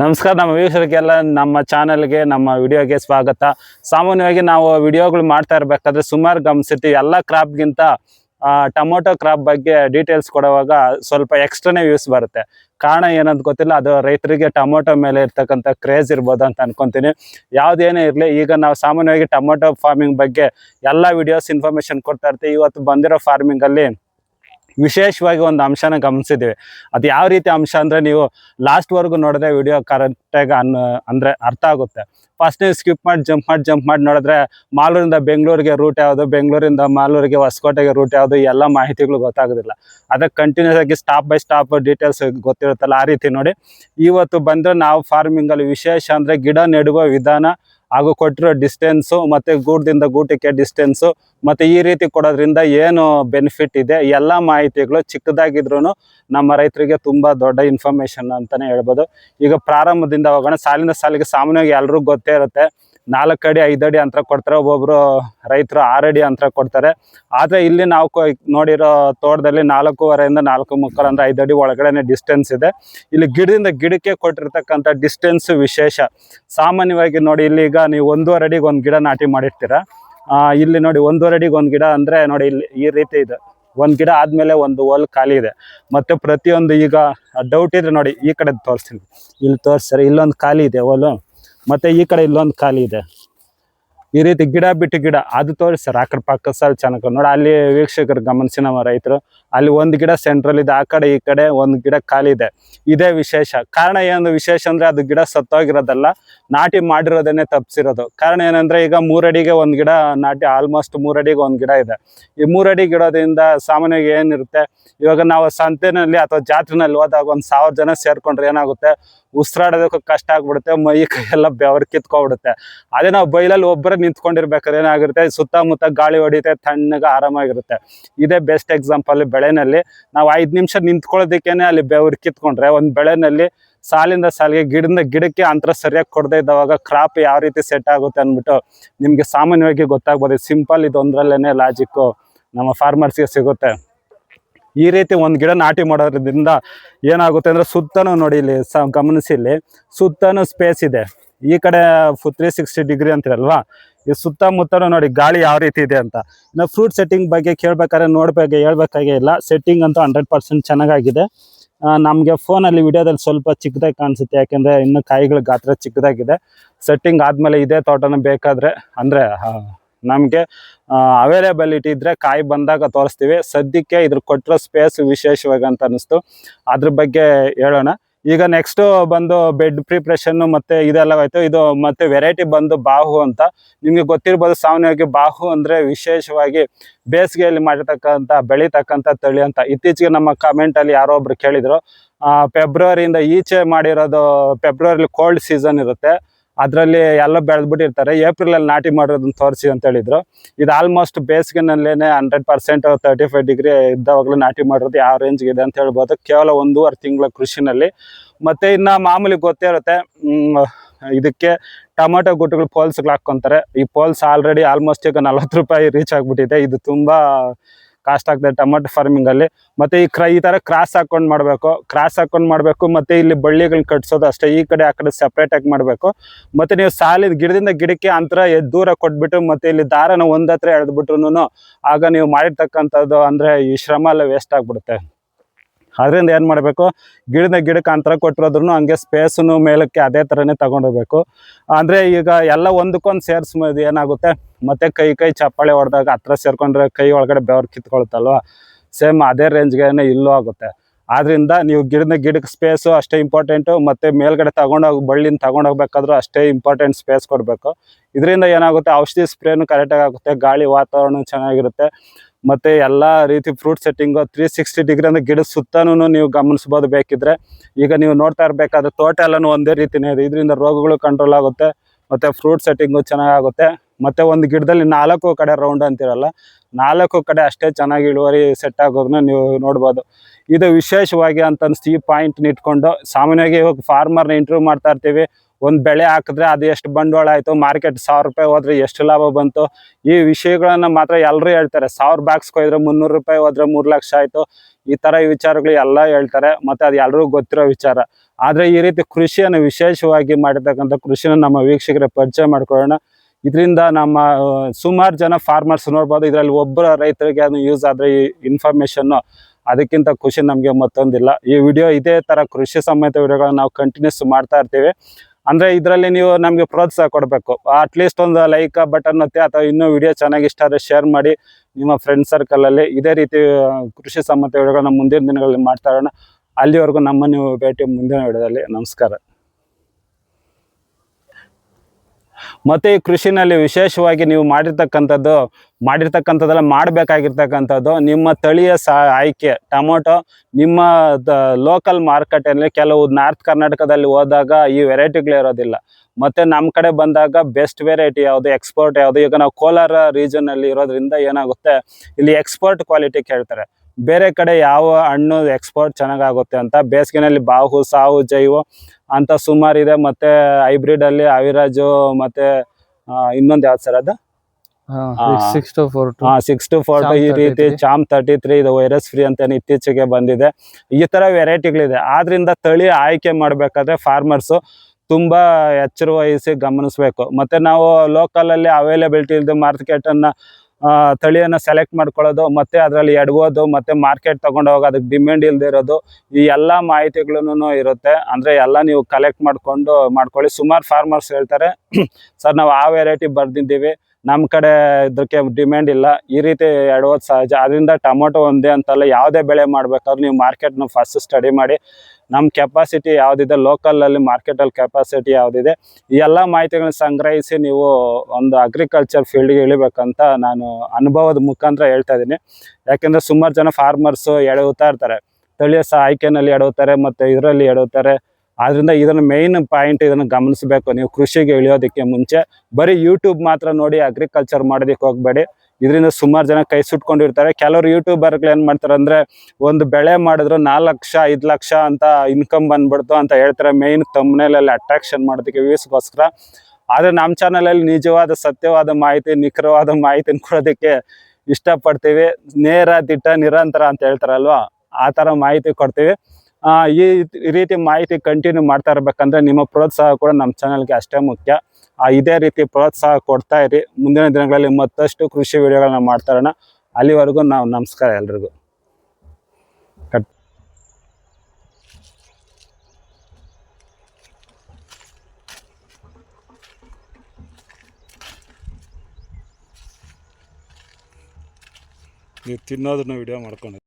ನಮಸ್ಕಾರ, ನಮ್ಮ ವೀಕ್ಷಕರಿಗೆಲ್ಲ ನಮ್ಮ ಚಾನಲ್ಗೆ, ನಮ್ಮ ವಿಡಿಯೋಗೆ ಸ್ವಾಗತ. ಸಾಮಾನ್ಯವಾಗಿ ನಾವು ವಿಡಿಯೋಗಳು ಮಾಡ್ತಾ ಇರಬೇಕಾದ್ರೆ ಸುಮಾರು ಗಮನಿಸಿರ್ತೀವಿ. ಎಲ್ಲ ಕ್ರಾಪ್ಗಿಂತ ಟೊಮೊಟೊ ಕ್ರಾಪ್ ಬಗ್ಗೆ ಡೀಟೇಲ್ಸ್ ಕೊಡುವಾಗ ಸ್ವಲ್ಪ ಎಕ್ಸ್ಟ್ರಾನೇ ವ್ಯೂಸ್ ಬರುತ್ತೆ. ಕಾರಣ ಏನಂತ ಗೊತ್ತಿಲ್ಲ, ಅದು ರೈತರಿಗೆ ಟೊಮೊಟೊ ಮೇಲೆ ಇರ್ತಕ್ಕಂಥ ಕ್ರೇಜ್ ಇರ್ಬೋದು ಅಂತ ಅನ್ಕೊಂತೀನಿ. ಯಾವುದೇನೇ ಇರಲಿ, ಈಗ ನಾವು ಸಾಮಾನ್ಯವಾಗಿ ಟೊಮೊಟೊ ಫಾರ್ಮಿಂಗ್ ಬಗ್ಗೆ ಎಲ್ಲ ವಿಡಿಯೋಸ್ ಇನ್ಫಾರ್ಮೇಷನ್ ಕೊಡ್ತಾ ಇರ್ತೀವಿ. ಇವತ್ತು ಬಂದಿರೋ ಫಾರ್ಮಿಂಗ್ ಅಲ್ಲಿ ವಿಶೇಷವಾಗಿ ಒಂದು ಅಂಶನ ಗಮನಿಸಿದ್ದೀವಿ. ಅದು ಯಾವ ರೀತಿ ಅಂಶ ಅಂದರೆ ನೀವು ಲಾಸ್ಟ್ವರೆಗೂ ನೋಡಿದ್ರೆ ವಿಡಿಯೋ ಕರೆಕ್ಟಾಗಿ ಅನ್ ಅಂದರೆ ಅರ್ಥ ಆಗುತ್ತೆ. ಫಸ್ಟ್ ನೀವು ಸ್ಕಿಪ್ ಮಾಡಿ ಜಂಪ್ ಮಾಡಿ ಜಂಪ್ ಮಾಡಿ ನೋಡಿದ್ರೆ ಮಾಲೂರಿಂದ ಬೆಂಗಳೂರಿಗೆ ರೂಟ್ ಯಾವುದು, ಬೆಂಗಳೂರಿಂದ ಮಾಲೂರಿಗೆ ಹೊಸಕೋಟೆಗೆ ರೂಟ್ ಯಾವುದು ಎಲ್ಲ ಮಾಹಿತಿಗಳು ಗೊತ್ತಾಗೋದಿಲ್ಲ. ಅದಕ್ಕೆ ಕಂಟಿನ್ಯೂಸ್ ಆಗಿ ಸ್ಟಾಪ್ ಬೈ ಸ್ಟಾಪ್ ಡೀಟೇಲ್ಸ್ ಗೊತ್ತಿರುತ್ತಲ್ಲ ಆ ರೀತಿ ನೋಡಿ. ಇವತ್ತು ಬಂದರೆ ನಾವು ಫಾರ್ಮಿಂಗಲ್ಲಿ ವಿಶೇಷ ಅಂದರೆ ಗಿಡ ನೆಡುವ ವಿಧಾನ ಹಾಗೂ ಕೊಟ್ಟಿರೋ ಡಿಸ್ಟೆನ್ಸು ಮತ್ತೆ ಗೂಟದಿಂದ ಗೂಟಕ್ಕೆ ಡಿಸ್ಟೆನ್ಸು ಮತ್ತೆ ಈ ರೀತಿ ಕೊಡೋದ್ರಿಂದ ಏನು ಬೆನಿಫಿಟ್ ಇದೆ? ಎಲ್ಲ ಮಾಹಿತಿಗಳು ಚಿಕ್ಕದಾಗಿದ್ರು ನಮ್ಮ ರೈತರಿಗೆ ತುಂಬ ದೊಡ್ಡ ಇನ್ಫಾರ್ಮೇಷನ್ ಅಂತಾನೆ ಹೇಳ್ಬೋದು. ಈಗ ಪ್ರಾರಂಭದಿಂದ ಹೋಗೋಣ ಸಾಲಿನ ಸಾಲಿಗೆ ಸಾಮಾನ್ಯವಾಗಿ ಎಲ್ರಿಗೂ ಗೊತ್ತೇ ಇರುತ್ತೆ. ನಾಲ್ಕು ಅಡಿ, ಐದು ಅಡಿ ಅಂತರ ಕೊಡ್ತಾರೆ. ಒಬ್ಬೊಬ್ರು ರೈತರು ಆರು ಅಡಿ ಅಂತರ ಕೊಡ್ತಾರೆ. ಆದರೆ ಇಲ್ಲಿ ನಾವು ನೋಡಿರೋ ತೋಟದಲ್ಲಿ ನಾಲ್ಕೂವರೆಯಿಂದ ನಾಲ್ಕು ಮುಕ್ಕಾಲು ಅಂದ್ರೆ ಐದು ಅಡಿ ಒಳಗಡೆ ಡಿಸ್ಟೆನ್ಸ್ ಇದೆ. ಇಲ್ಲಿ ಗಿಡದಿಂದ ಗಿಡಕ್ಕೆ ಕೊಟ್ಟಿರ್ತಕ್ಕಂಥ ಡಿಸ್ಟೆನ್ಸ್ ವಿಶೇಷ. ಸಾಮಾನ್ಯವಾಗಿ ನೋಡಿ ಇಲ್ಲಿ ಈಗ ನೀವು ಒಂದೂವರೆ ಅಡಿಗೆ ಒಂದು ಗಿಡ ನಾಟಿ ಮಾಡಿರ್ತೀರ. ಇಲ್ಲಿ ನೋಡಿ ಒಂದೂವರೆ ಅಡಿಗೆ ಒಂದು ಗಿಡ ಅಂದ್ರೆ ನೋಡಿ ಇಲ್ಲಿ ಈ ರೀತಿ ಇದೆ. ಒಂದು ಗಿಡ ಆದಮೇಲೆ ಒಂದು ಹೋಲ್ ಖಾಲಿ ಇದೆ. ಮತ್ತೆ ಪ್ರತಿಯೊಂದು ಈಗ ಡೌಟ್ ಇದ್ರೆ ನೋಡಿ ಈ ಕಡೆ ತೋರಿಸ್ತೀನಿ. ಇಲ್ಲಿ ತೋರಿಸ್ತಾರೆ, ಇಲ್ಲೊಂದು ಖಾಲಿ ಇದೆ ಹೋಲು. ಮತ್ತೆ ಈ ಕಡೆ ಇಲ್ಲೊಂದು ಖಾಲಿ ಇದೆ. ಈ ರೀತಿ ಗಿಡ ಬಿಟ್ಟು ಗಿಡ, ಅದು ತೋರಿಸ್ತಾರೆ ಆ ಕಡೆ ಪಕ್ಕ ಸಲ್ ಚೆನ್ನಾಗಿ ನೋಡಿ, ಅಲ್ಲಿ ವೀಕ್ಷಕರು ಗಮನಿಸಿ ನಮ್ಮ ರೈತರು. ಅಲ್ಲಿ ಒಂದು ಗಿಡ ಸೆಂಟ್ರಲ್ ಇದೆ, ಆ ಕಡೆ ಈ ಕಡೆ ಒಂದು ಗಿಡ ಖಾಲಿ ಇದೆ. ವಿಶೇಷ. ಕಾರಣ ಏನು ವಿಶೇಷ ಅಂದ್ರೆ ಅದು ಗಿಡ ಸತ್ತೋಗಿರೋದಲ್ಲ, ನಾಟಿ ಮಾಡಿರೋದನ್ನೇ ತಪ್ಪಿಸಿರೋದು ಕಾರಣ ಏನಂದ್ರೆ ಈಗ ಮೂರಡಿಗೆ ಒಂದು ಗಿಡ ನಾಟಿ ಆಲ್ಮೋಸ್ಟ್ ಮೂರಡಿಗೆ ಒಂದು ಗಿಡ ಇದೆ. ಈ ಮೂರಡಿ ಗಿಡದಿಂದ ಸಾಮಾನ್ಯವಾಗಿ ಏನಿರುತ್ತೆ, ಇವಾಗ ನಾವು ಸಂತೆನಲ್ಲಿ ಅಥವಾ ಜಾತ್ರೆನಲ್ಲಿ ಹೋದಾಗ ಒಂದು ಸಾವಿರ ಜನ ಸೇರ್ಕೊಂಡ್ರೆ ಏನಾಗುತ್ತೆ, ಉಸಿರಾಡೋದಕ್ಕೂ ಕಷ್ಟ ಆಗ್ಬಿಡುತ್ತೆ, ಮೈ ಕೈ ಎಲ್ಲ ಬೆವರು ಕಿತ್ಕೊಬಿಡುತ್ತೆ. ಅದೇ ನಾವು ಬೈಲಲ್ಲಿ ಒಬ್ಬರೇ ನಿಂತ್ಕೊಂಡಿರ್ಬೇಕಾದ್ರೆ ಏನಾಗಿರುತ್ತೆ, ಸುತ್ತಮುತ್ತ ಗಾಳಿ ಹೊಡಿತೆ ತಣ್ಣಗೆ ಆರಾಮಾಗಿರುತ್ತೆ. ಇದೇ ಬೆಸ್ಟ್ ಎಕ್ಸಾಂಪಲ್ ಬೆಳೆನಲ್ಲಿ ನಾವು ಐದು ನಿಮಿಷ ನಿಂತ್ಕೊಳ್ಳೋದಕ್ಕೇನೆ ಅಲ್ಲಿ ಬೆವರು ಕಿತ್ಕೊಂಡ್ರೆ, ಒಂದು ಬೆಳೆನಲ್ಲಿ ಸಾಲಿಂದ ಸಾಲಿಗೆ ಗಿಡದಿಂದ ಗಿಡಕ್ಕೆ ಅಂತರ ಸರಿಯಾಗಿ ಕೊಡದೇ ಇದ್ದವಾಗ ಕ್ರಾಪ್ ಯಾವ ರೀತಿ ಸೆಟ್ ಆಗುತ್ತೆ ಅಂದ್ಬಿಟ್ಟು ನಿಮಗೆ ಸಾಮಾನ್ಯವಾಗಿ ಗೊತ್ತಾಗ್ಬೋದು. ಸಿಂಪಲ್ ಇದೊಂದ್ರಲ್ಲೇನೆ ಲಾಜಿಕ್ಕು ನಮ್ಮ ಫಾರ್ಮರ್ಸ್ಗೆ ಸಿಗುತ್ತೆ. ಈ ರೀತಿ ಒಂದು ಗಿಡ ನಾಟಿ ಮಾಡೋದ್ರಿಂದ ಏನಾಗುತ್ತೆ ಅಂದ್ರೆ ಸುತ್ತನೂ ನೋಡಿ ಇಲ್ಲಿ ಸ ಗಮನಿಸಿ ಇಲ್ಲಿ ಸುತ್ತನೂ ಸ್ಪೇಸ್ ಇದೆ. ಈ ಕಡೆ ಫು ತ್ರೀ ಸಿಕ್ಸ್ಟಿ ಡಿಗ್ರಿ ಅಂತಿರಲ್ವಾ? ಈ ಸುತ್ತಮುತ್ತಲೂ ನೋಡಿ ಗಾಳಿ ಯಾವ ರೀತಿ ಇದೆ ಅಂತ. ಇನ್ನು ಫ್ರೂಟ್ ಸೆಟ್ಟಿಂಗ್ ಬಗ್ಗೆ ಕೇಳ್ಬೇಕಾದ್ರೆ ನೋಡ್ಬೇಕು ಹೇಳ್ಬೇಕಾಗೇ ಇಲ್ಲ. ಸೆಟ್ಟಿಂಗ್ ಅಂತೂ ಹಂಡ್ರೆಡ್ ಪರ್ಸೆಂಟ್ ಚೆನ್ನಾಗಾಗಿದೆ. ನಮಗೆ ಫೋನಲ್ಲಿ ವಿಡಿಯೋದಲ್ಲಿ ಸ್ವಲ್ಪ ಚಿಕ್ಕದಾಗಿ ಕಾಣಿಸುತ್ತೆ. ಯಾಕೆಂದರೆ ಇನ್ನು ಕಾಯಿಗಳ ಗಾತ್ರ ಚಿಕ್ಕದಾಗಿದೆ. ಸೆಟ್ಟಿಂಗ್ ಆದಮೇಲೆ ಇದೇ ತೋಟನ ಬೇಕಾದ್ರೆ, ಅಂದ್ರೆ ನಮಗೆ ಅವೈಲೇಬಿಲಿಟಿ ಇದ್ರೆ ಕಾಯಿ ಬಂದಾಗ ತೋರಿಸ್ತೀವಿ. ಸದ್ಯಕ್ಕೆ ಇದ್ರ ಕೊಟ್ಟಿರೋ ಸ್ಪೇಸ್ ವಿಶೇಷವಾಗಿ ಅಂತ ಅನ್ನಿಸ್ತು. ಅದ್ರ ಬಗ್ಗೆ ಹೇಳೋಣ. ಈಗ ನೆಕ್ಸ್ಟ್ ಬಂದು ಬೆಡ್ ಪ್ರಿಪ್ರೇಷನ್ ಮತ್ತೆ ಇದೆಲ್ಲ ಆಯ್ತು. ಇದು ಮತ್ತೆ ವೆರೈಟಿ ಬಂದು ಬಾಹು ಅಂತ. ನಿಮ್ಗೆ ಗೊತ್ತಿರ್ಬೋದು ಸಾಮಾನ್ಯವಾಗಿ ಬಾಹು ಅಂದ್ರೆ ವಿಶೇಷವಾಗಿ ಬೇಸಿಗೆಯಲ್ಲಿ ಮಾಡಿರ್ತಕ್ಕಂಥ, ಬೆಳಿತಕ್ಕಂಥ ತಳಿ ಅಂತ. ಇತ್ತೀಚೆಗೆ ನಮ್ಮ ಕಮೆಂಟ್ ಅಲ್ಲಿ ಯಾರೋ ಒಬ್ರು ಕೇಳಿದ್ರು ಫೆಬ್ರವರಿಯಿಂದ ಈಚೆ ಮಾಡಿರೋದು ಫೆಬ್ರವರಿ ಕೋಲ್ಡ್ ಸೀಸನ್ ಇರುತ್ತೆ. ಅದರಲ್ಲಿ ಎಲ್ಲ ಬೆಳೆದ್ಬಿಟ್ಟಿರ್ತಾರೆ. ಏಪ್ರಿಲ್ ಅಲ್ಲಿ ನಾಟಿ ಮಾಡೋದನ್ನ ತೋರಿಸಿ ಅಂತ ಹೇಳಿದ್ರು. ಇದು almost ಬೇಸಿಗೆನಲ್ಲೇನೆ hundred percent thirty five degree ಇದ್ದಾವಾಗಲೂ ನಾಟಿ ಮಾಡೋದು ಯಾವ ರೇಂಜ್ಗೆ ಇದೆ ಅಂತ ಹೇಳ್ಬೋದು. ಕೇವಲ ಒಂದೂವರೆ ತಿಂಗಳ ಕೃಷಿನಲ್ಲಿ. ಮತ್ತೆ ಇನ್ನು ಮಾಮೂಲಿ ಗೊತ್ತೇ ಇರುತ್ತೆ. ಇದಕ್ಕೆ ಟೊಮೆಟೊ ಗುಟ್ಟುಗಳು ಪೋಲ್ಸ್ಗಳು ಹಾಕ್ಕೊಂತಾರೆ. ಈ ಪೋಲ್ಸ್ ಆಲ್ರೆಡಿ ಆಲ್ಮೋಸ್ಟ್ ಈಗ ನಲ್ವತ್ತು ರೂಪಾಯಿ ರೀಚ್ ಆಗ್ಬಿಟ್ಟಿದೆ. ಇದು ತುಂಬಾ ಕಾಸ್ಟ್ ಆಗ್ತದೆ ಟೊಮೊಟೊ ಫಾರ್ಮಿಂಗ್ ಅಲ್ಲಿ. ಮತ್ತೆ ಈ ಕ್ರ ಈ ತರ ಕ್ರಾಸ್ ಹಾಕೊಂಡ್ ಮಾಡಬೇಕು. ಕ್ರಾಸ್ ಹಾಕೊಂಡ್ ಮಾಡಬೇಕು, ಮತ್ತೆ ಇಲ್ಲಿ ಬಳ್ಳಿಗಳನ್ನ ಕಟ್ಸೋದು ಅಷ್ಟೇ. ಈ ಕಡೆ ಆ ಕಡೆ ಸೆಪರೇಟ್ ಆಗಿ ಮಾಡ್ಬೇಕು. ಮತ್ತೆ ನೀವು ಸಾಲಿದ ಗಿಡದಿಂದ ಗಿಡಕ್ಕೆ ಅಂತರ ದೂರ ಕೊಟ್ಬಿಟ್ಟು, ಮತ್ತೆ ಇಲ್ಲಿ ದಾರನ ಒಂದ್ ಹತ್ರ ಎಳೆದ್ಬಿಟ್ರು ಆಗ ನೀವು ಮಾಡಿರ್ತಕ್ಕಂಥದ್ದು ಅಂದ್ರೆ ಈ ಶ್ರಮ ಎಲ್ಲ ವೇಸ್ಟ್ ಆಗ್ಬಿಡುತ್ತೆ. ಅದರಿಂದ ಏನು ಮಾಡಬೇಕು? ಗಿಡದ ಗಿಡಕ್ಕೆ ಅಂತರ ಕೊಟ್ಟಿರೋದ್ರೂ ಹಂಗೆ ಸ್ಪೇಸನ್ನು ಮೇಲಕ್ಕೆ ಅದೇ ಥರನೇ ತಗೊಂಡೋಗ್ಬೇಕು. ಅಂದರೆ ಈಗ ಎಲ್ಲ ಒಂದಕ್ಕೊಂದು ಸೇರಿಸ್ಬೋದು ಏನಾಗುತ್ತೆ? ಮತ್ತು ಕೈ ಕೈ ಚಪ್ಪಾಳೆ ಹೊಡೆದಾಗ ಹತ್ರ ಸೇರ್ಕೊಂಡ್ರೆ ಕೈ ಒಳಗಡೆ ಬೆವರು ಕಿತ್ಕೊಳ್ತಲ್ವ? ಸೇಮ್ ಅದೇ ರೇಂಜ್ಗೆ ಇಲ್ಲೂ ಆಗುತ್ತೆ. ಆದ್ದರಿಂದ ನೀವು ಗಿಡದ ಗಿಡಕ್ಕೆ ಸ್ಪೇಸು ಅಷ್ಟೇ ಇಂಪಾರ್ಟೆಂಟು, ಮತ್ತು ಮೇಲ್ಗಡೆ ತಗೊಂಡೋಗಿ ಬಳ್ಳಿನ ತಗೊಂಡೋಗ್ಬೇಕಾದ್ರೂ ಅಷ್ಟೇ ಇಂಪಾರ್ಟೆಂಟ್ ಸ್ಪೇಸ್ ಕೊಡಬೇಕು. ಇದರಿಂದ ಏನಾಗುತ್ತೆ? ಔಷಧಿ ಸ್ಪ್ರೇನು ಕರೆಕ್ಟಾಗಿ ಆಗುತ್ತೆ, ಗಾಳಿ ವಾತಾವರಣ ಚೆನ್ನಾಗಿರುತ್ತೆ. ಮತ್ತೆ ಎಲ್ಲ ರೀತಿ fruit setting three sixty degree ಅಂದ್ರೆ ಗಿಡದ ಸುತ್ತನೂ ನೀವು ಗಮನಿಸ್ಬೋದು ಬೇಕಿದ್ರೆ. ಈಗ ನೀವು ನೋಡ್ತಾ ಇರ್ಬೇಕಾದ್ರೆ ತೋಟ ಎಲ್ಲಾನು ಒಂದೇ ರೀತಿನೇ ಇದೆ. ಇದರಿಂದ ರೋಗಗಳು ಕಂಟ್ರೋಲ್ ಆಗುತ್ತೆ, ಮತ್ತೆ ಫ್ರೂಟ್ ಸೆಟ್ಟಿಂಗು ಚೆನ್ನಾಗಾಗುತ್ತೆ. ಮತ್ತೆ ಒಂದು ಗಿಡದಲ್ಲಿ ನಾಲ್ಕು ಕಡೆ ರೌಂಡ್ ಅಂತಿರಲ್ಲ, ನಾಲ್ಕು ಕಡೆ ಅಷ್ಟೇ ಚೆನ್ನಾಗಿ ಇಳುವರಿ ಸೆಟ್ ಆಗೋದನ್ನ ನೀವು ನೋಡ್ಬೋದು. ಇದು ವಿಶೇಷವಾಗಿ ಅಂತ ಅನ್ಸ್ತು ಈ ಪಾಯಿಂಟ್ ಇಟ್ಕೊಂಡು, ಸಾಮಾನ್ಯವಾಗಿ ಇವಾಗ ಫಾರ್ಮರ್ನ ಇಂಟರ್ವ್ಯೂ ಮಾಡ್ತಾ ಇರ್ತೀವಿ. ಒಂದ್ ಬೆಳೆ ಹಾಕಿದ್ರೆ ಅದು ಎಷ್ಟು ಬಂಡವಾಳ ಆಯಿತು, ಮಾರ್ಕೆಟ್ ಸಾವಿರ ರೂಪಾಯಿ ಹೋದ್ರೆ ಎಷ್ಟು ಲಾಭ ಬಂತು, ಈ ವಿಷಯಗಳನ್ನು ಮಾತ್ರ ಎಲ್ಲರೂ ಹೇಳ್ತಾರೆ. ಸಾವಿರ ಬ್ಯಾಗ್ಸ್ ಕೊಯ್ದ್ರೆ ಮುನ್ನೂರು ರೂಪಾಯಿ ಹೋದ್ರೆ ಮೂರು ಲಕ್ಷ ಆಯಿತು, ಈ ತರ ವಿಚಾರಗಳು ಎಲ್ಲ ಹೇಳ್ತಾರೆ. ಮತ್ತೆ ಅದು ಎಲ್ರಿಗೂ ಗೊತ್ತಿರೋ ವಿಚಾರ. ಆದರೆ ಈ ರೀತಿ ಕೃಷಿಯನ್ನು ವಿಶೇಷವಾಗಿ ಮಾಡಿರ್ತಕ್ಕಂಥ ಕೃಷಿನ ನಮ್ಮ ವೀಕ್ಷಕರ ಪರಿಚಯ ಮಾಡ್ಕೊಳ್ಳೋಣ. ಇದರಿಂದ ನಮ್ಮ ಸುಮಾರು ಜನ ಫಾರ್ಮರ್ಸ್ ನೋಡ್ಬೋದು. ಇದರಲ್ಲಿ ಒಬ್ಬರ ರೈತರಿಗೆ ಅದು ಯೂಸ್ ಆದರೆ ಈ ಇನ್ಫಾರ್ಮೇಷನ್ನು ಅದಕ್ಕಿಂತ ಖುಷಿ ನಮಗೆ ಮತ್ತೊಂದಿಲ್ಲ. ಈ ವಿಡಿಯೋ ಇದೇ ಥರ ಕೃಷಿ ಸಂಬಂಧಿತ ವಿಡಿಯೋಗಳನ್ನ ನಾವು ಕಂಟಿನ್ಯೂಸ್ ಮಾಡ್ತಾ ಇರ್ತೀವಿ. ಅಂದ್ರೆ ಇದರಲ್ಲಿ ನೀವು ನಮಗೆ ಪ್ರೋತ್ಸಾಹ ಕೊಡಬೇಕು. ಅಟ್ಲೀಸ್ಟ್ ಒಂದು ಲೈಕ್ ಬಟನ್ ಒತ್ತಿ ಅಥವಾ ಇನ್ನೂ ವಿಡಿಯೋ ಚೆನ್ನಾಗಿ ಇಷ್ಟ ಆದರೆ ಶೇರ್ ಮಾಡಿ. ನಿಮ್ಮ ಫ್ರೆಂಡ್ ಸರ್ಕಲ್ ಅಲ್ಲಿ ಇದೇ ರೀತಿ ಕೃಷಿ ಸಂಬಂಧ ವಿಡಿಯೋಗಳನ್ನ ಮುಂದಿನ ದಿನಗಳಲ್ಲಿ ಮಾಡ್ತಾ ಇರೋಣ. ಅಲ್ಲಿವರೆಗೂ ನಮ್ಮ ನೀವು ಭೇಟಿ ಮುಂದಿನ ವಿಡಿಯೋದಲ್ಲಿ. ನಮಸ್ಕಾರ. ಮತ್ತೆ ಈ ಕೃಷಿನಲ್ಲಿ ವಿಶೇಷವಾಗಿ ನೀವು ಮಾಡಿರ್ತಕ್ಕಂಥದ್ದು, ಮಾಡಿರ್ತಕ್ಕಂಥದ್ದೆಲ್ಲ ಮಾಡಬೇಕಾಗಿರ್ತಕ್ಕಂಥದ್ದು, ನಿಮ್ಮ ತಳಿಯ ಸಾ, ಆಯ್ಕೆ, ಟೊಮೊಟೊ, ನಿಮ್ಮ ಲೋಕಲ್ ಮಾರ್ಕೆಟಲ್ಲಿ ಕೆಲವು ನಾರ್ತ್ ಕರ್ನಾಟಕದಲ್ಲಿ ಹೋದಾಗ ಈ ವೆರೈಟಿಗಳು ಇರೋದಿಲ್ಲ. ಮತ್ತೆ ನಮ್ಮ ಕಡೆ ಬಂದಾಗ ಬೆಸ್ಟ್ ವೆರೈಟಿ ಯಾವುದು ಎಕ್ಸ್ಪೋರ್ಟ್ ಯಾವುದು, ಈಗ ನಾವು ಕೋಲಾರ ರೀಜನಲ್ಲಿ ಇರೋದ್ರಿಂದ ಏನಾಗುತ್ತೆ, ಇಲ್ಲಿ ಎಕ್ಸ್ಪೋರ್ಟ್ ಕ್ವಾಲಿಟಿ ಕೇಳ್ತಾರೆ. ಬೇರೆ ಕಡೆ ಯಾವ ಹಣ್ಣು ಎಕ್ಸ್ಪೋರ್ಟ್ ಚೆನ್ನಾಗಾಗುತ್ತೆ ಅಂತ ಬೇಸಿಗೆನಲ್ಲಿ ಬಾಹು ಸಾವು ಜೈವು ಅಂತ ಸುಮಾರು ಇದೆ. ಮತ್ತೆ ಹೈಬ್ರಿಡ್ ಅಲ್ಲಿ ಅವಿರಾಜು ಮತ್ತೆ ಇನ್ನೊಂದು ಯಾವ್ದು ಸರ್ ಅದು. Six two four two six two four ಈ ರೀತಿ 33. ಚಾಮ್ ತರ್ಟಿ ತ್ರೀ ಇದು ವೈರಸ್ ಫ್ರೀ ಅಂತ ಇತ್ತೀಚೆಗೆ ಬಂದಿದೆ. ಈ ತರ ವೆರೈಟಿಗಳಿದೆ ಆದ್ರಿಂದ ತಳಿ ಆಯ್ಕೆ ಮಾಡ್ಬೇಕಾದ್ರೆ ಫಾರ್ಮರ್ಸ್ ತುಂಬಾ ಎಚ್ಚರ ವಹಿಸಿ ಗಮನಿಸಬೇಕು. ಮತ್ತೆ ನಾವು ಲೋಕಲ್ ಅಲ್ಲಿ ಅವೈಲೇಬಿಲಿಟಿ ಇಲ್ಲದೆ ಮಾರ್ಕೆಟ್ ಅನ್ನ ತಳಿಯನ್ನ ಸೆಲೆಕ್ಟ್ ಮಾಡ್ಕೊಳ್ಳೋದು, ಮತ್ತೆ ಅದರಲ್ಲಿ ಎಡಗೋದು, ಮತ್ತೆ ಮಾರ್ಕೆಟ್ ತಗೊಂಡು ಹೋಗಿ ಅದಕ್ಕೆ ಡಿಮ್ಯಾಂಡ್ ಇಲ್ಲದೆ ಇರೋದು, ಈ ಎಲ್ಲ ಮಾಹಿತಿಗಳನ್ನು ಇರುತ್ತೆ. ಅಂದ್ರೆ ಎಲ್ಲ ನೀವು ಕಲೆಕ್ಟ್ ಮಾಡ್ಕೊಂಡು ಮಾಡ್ಕೊಳ್ಳಿ. ಸುಮಾರು ಫಾರ್ಮರ್ಸ್ ಹೇಳ್ತಾರೆ, ಸರ್, ನಾವು ಆ ವೆರೈಟಿ ಬರ್ದಿದ್ದೀವಿ. ನಮ್ಮ ಕಡೆ ಇದಕ್ಕೆ ಡಿಮ್ಯಾಂಡ್ ಇಲ್ಲ. ಈ ರೀತಿ ಎಡವೋದು ಸಹಜ. ಅದರಿಂದ ಟೊಮೊಟೊ ಒಂದೇ ಅಂತಲ್ಲ, ಯಾವುದೇ ಬೆಳೆ ಮಾಡ್ಬೇಕಾದ್ರೂ ನೀವು ಮಾರ್ಕೆಟ್ನ ಫಸ್ಟ್ ಸ್ಟಡಿ ಮಾಡಿ ನಮ್ಮ ಕೆಪಾಸಿಟಿ ಯಾವುದಿದೆ? ಲೋಕಲಲ್ಲಿ ಮಾರ್ಕೆಟಲ್ಲಿ ಕೆಪಾಸಿಟಿ ಯಾವುದಿದೆ? ಈ ಎಲ್ಲ ಮಾಹಿತಿಗಳನ್ನ ಸಂಗ್ರಹಿಸಿ ನೀವು ಒಂದು ಅಗ್ರಿಕಲ್ಚರ್ ಫೀಲ್ಡ್ಗೆ ಇಳಿಬೇಕಂತ ನಾನು ಅನುಭವದ ಮುಖಾಂತರ ಹೇಳ್ತಾ ಇದ್ದೀನಿ. ಯಾಕೆಂದರೆ ಸುಮಾರು ಜನ ಫಾರ್ಮರ್ಸು ಎಳೆಯುತ್ತಾ ಇರ್ತಾರೆ. ತಳಿಯ ಸಹ ಆಯ್ಕೆನಲ್ಲಿ ಎಡುತ್ತಾರೆ ಮತ್ತು ಇದರಲ್ಲಿ ಎಡುತ್ತಾರೆ ಆದ್ರಿಂದ ಇದನ್ನ ಮೇಯ್ನ್ ಪಾಯಿಂಟ್ ಇದನ್ನು ಗಮನಿಸಬೇಕು. ನೀವು ಕೃಷಿಗೆ ಇಳಿಯೋದಕ್ಕೆ ಮುಂಚೆ. ಬರೀ ಯೂಟ್ಯೂಬ್ ಮಾತ್ರ ನೋಡಿ ಅಗ್ರಿಕಲ್ಚರ್ ಮಾಡೋದಕ್ಕೆ ಹೋಗಬೇಡಿ. ಇದರಿಂದ ಸುಮಾರು ಜನ ಕೈ ಸುಟ್ಕೊಂಡಿರ್ತಾರೆ. ಕೆಲವರು ಯೂಟ್ಯೂಬರ್ಗಳು ಏನು ಮಾಡ್ತಾರೆ ಅಂದ್ರೆ ಒಂದು ಬೆಳೆ ಮಾಡಿದ್ರು ನಾಲ್ಕು ಲಕ್ಷ, ಐದು ಲಕ್ಷ ಅಂತ ಇನ್ಕಮ್ ಬಂದ್ಬಿಡ್ತು ಅಂತ ಹೇಳ್ತಾರೆ. ಮೇಯ್ನ್ ತಮ್ಮನೇಲಲ್ಲಿ ಅಟ್ರಾಕ್ಷನ್ ಮಾಡೋದಕ್ಕೆ ವ್ಯೂಸ್ಗೋಸ್ಕರ ಆದರೆ ನಮ್ಮ ಚಾನಲಲ್ಲಿ ನಿಜವಾದ, ಸತ್ಯವಾದ ಮಾಹಿತಿ, ನಿಖರವಾದ ಮಾಹಿತಿನ ಕೊಡೋದಕ್ಕೆ ಇಷ್ಟಪಡ್ತೀವಿ. ನೇರ ದಿಟ್ಟ, ನಿರಂತರ ಅಂತ ಹೇಳ್ತಾರಲ್ವಾ? ಆ ಥರ ಮಾಹಿತಿ ಕೊಡ್ತೀವಿ. ಈ ರೀತಿ ಮಾಹಿತಿ ಕಂಟಿನ್ಯೂ ಮಾಡ್ತಾ ಇರಬೇಕಂದ್ರೆ ನಿಮ್ಮ ಪ್ರೋತ್ಸಾಹ ಕೂಡ ನಮ್ಮ ಚಾನಲ್ಗೆ ಅಷ್ಟೇ ಮುಖ್ಯ. ಇದೇ ರೀತಿ ಪ್ರೋತ್ಸಾಹ ಕೊಡ್ತಾ ಇರಿ. ಮುಂದಿನ ದಿನಗಳಲ್ಲಿ ಮತ್ತಷ್ಟು ಕೃಷಿ ವಿಡಿಯೋಗಳನ್ನ ಮಾಡ್ತಾ ಇರೋಣ ಅಲ್ಲಿವರೆಗೂ ನಾವು ನಮಸ್ಕಾರ ಎಲ್ರಿಗೂ. ನೀವು ತಿನ್ನೋದನ್ನ ವಿಡಿಯೋ ಮಾಡ್ಕೊಂಡು.